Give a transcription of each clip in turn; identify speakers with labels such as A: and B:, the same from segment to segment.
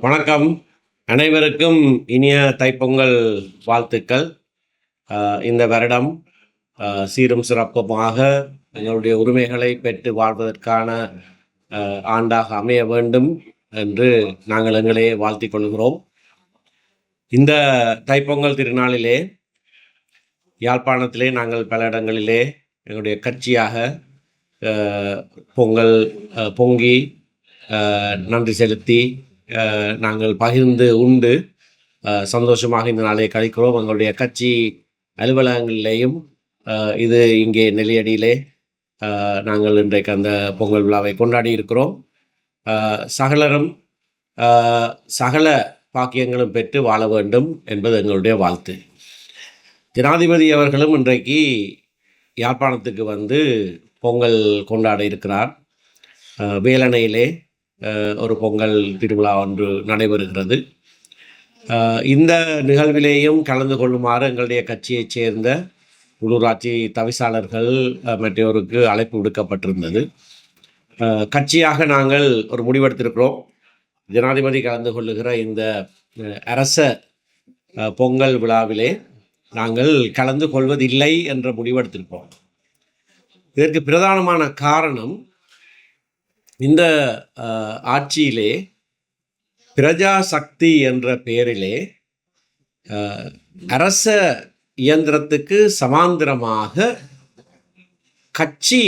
A: வணக்கம். அனைவருக்கும் இனிய தைப்பொங்கல் வாழ்த்துக்கள். இந்த வருடம் சீரும் சிறப்புமாக எங்களுடைய உரிமைகளை பெற்று வாழ்வதற்கான ஆண்டாக அமைய வேண்டும் என்று நாங்கள் எங்களையே வாழ்த்திக் கொள்கிறோம். இந்த தைப்பொங்கல் திருநாளிலே யாழ்ப்பாணத்திலே நாங்கள் பல இடங்களிலே எங்களுடைய கட்சியாக பொங்கல் பொங்கி நன்றி செலுத்தி நாங்கள் பகிர்ந்து உண்டு. சந்தோஷமாக இந்த நாளை கழிக்கிறோம். எங்களுடைய கட்சி அலுவலகங்களிலேயும் இது இங்கே நெல்லியடியிலே நாங்கள் இன்றைக்கு அந்த பொங்கல் விழாவை கொண்டாடி இருக்கிறோம். சகலரும் சகல பாக்கியங்களும் பெற்று வாழ வேண்டும் என்பது எங்களுடைய வாழ்த்து. ஜனாதிபதி அவர்களும் இன்றைக்கு யாழ்ப்பாணத்துக்கு வந்து பொங்கல் கொண்டாட இருக்கிறார். வேலணையிலே ஒரு பொங்கல் திருவிழா ஒன்று நடைபெறுகிறது. இந்த நிகழ்விலேயும் கலந்து கொள்ளுமாறு எங்களுடைய கட்சியைச் சேர்ந்த உள்ளூராட்சி தவிசாளர்கள் மற்றோருக்கு அழைப்பு விடுக்கப்பட்டிருந்தது. கட்சியாக நாங்கள் ஒரு முடிவெடுத்திருக்கிறோம். ஜனாதிபதி கலந்து கொள்ளுகிற இந்த அரச பொங்கல் விழாவிலே நாங்கள் கலந்து கொள்வதில்லை என்ற முடிவெடுத்திருப்போம் இதற்கு பிரதானமான காரணம் இந்த ஆட்சியிலே பிரஜா சக்தி என்ற பெயரிலே அரச இயந்திரத்துக்கு சமாந்திரமாக கட்சி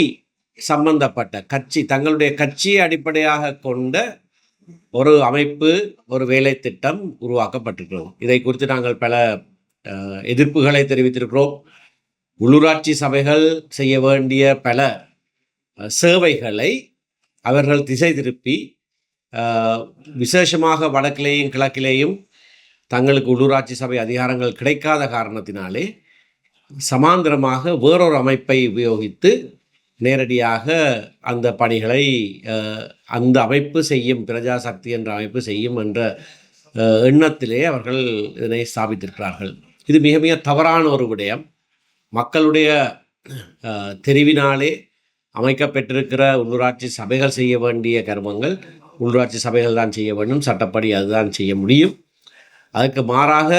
A: சம்பந்தப்பட்ட கட்சி தங்களுடைய கட்சியை அடிப்படையாக கொண்ட ஒரு அமைப்பு ஒரு வேலை திட்டம் உருவாக்கப்பட்டிருக்கிறது. இதை குறித்து நாங்கள் பல எதிர்ப்புகளை தெரிவித்திருக்கிறோம். உள்ளூராட்சி சபைகள் செய்ய வேண்டிய பல சேவைகளை அவர்கள் திசை திருப்பி விசேஷமாக வடக்கிலேயும் கிழக்கிலேயும் தங்களுக்கு உள்ளூராட்சி சபை அதிகாரங்கள் கிடைக்காத காரணத்தினாலே சமாந்திரமாக வேறொரு அமைப்பை உபயோகித்து நேரடியாக அந்த பணிகளை அந்த அமைப்பு செய்யும் பிரஜா சக்தி என்ற அமைப்பு செய்யும் என்ற எண்ணத்திலே அவர்கள் இதனை ஸ்தாபித்திருக்கிறார்கள். இது மிக மிக தவறான ஒரு விடயம். மக்களுடைய தெரிவினாலே அமைக்கப்பெற்றிருக்கிற உள்ளூராட்சி சபைகள் செய்ய வேண்டிய கர்மங்கள் உள்ளூராட்சி சபைகள் தான் செய்ய வேண்டும். சட்டப்படி அதுதான் செய்ய முடியும். அதுக்கு மாறாக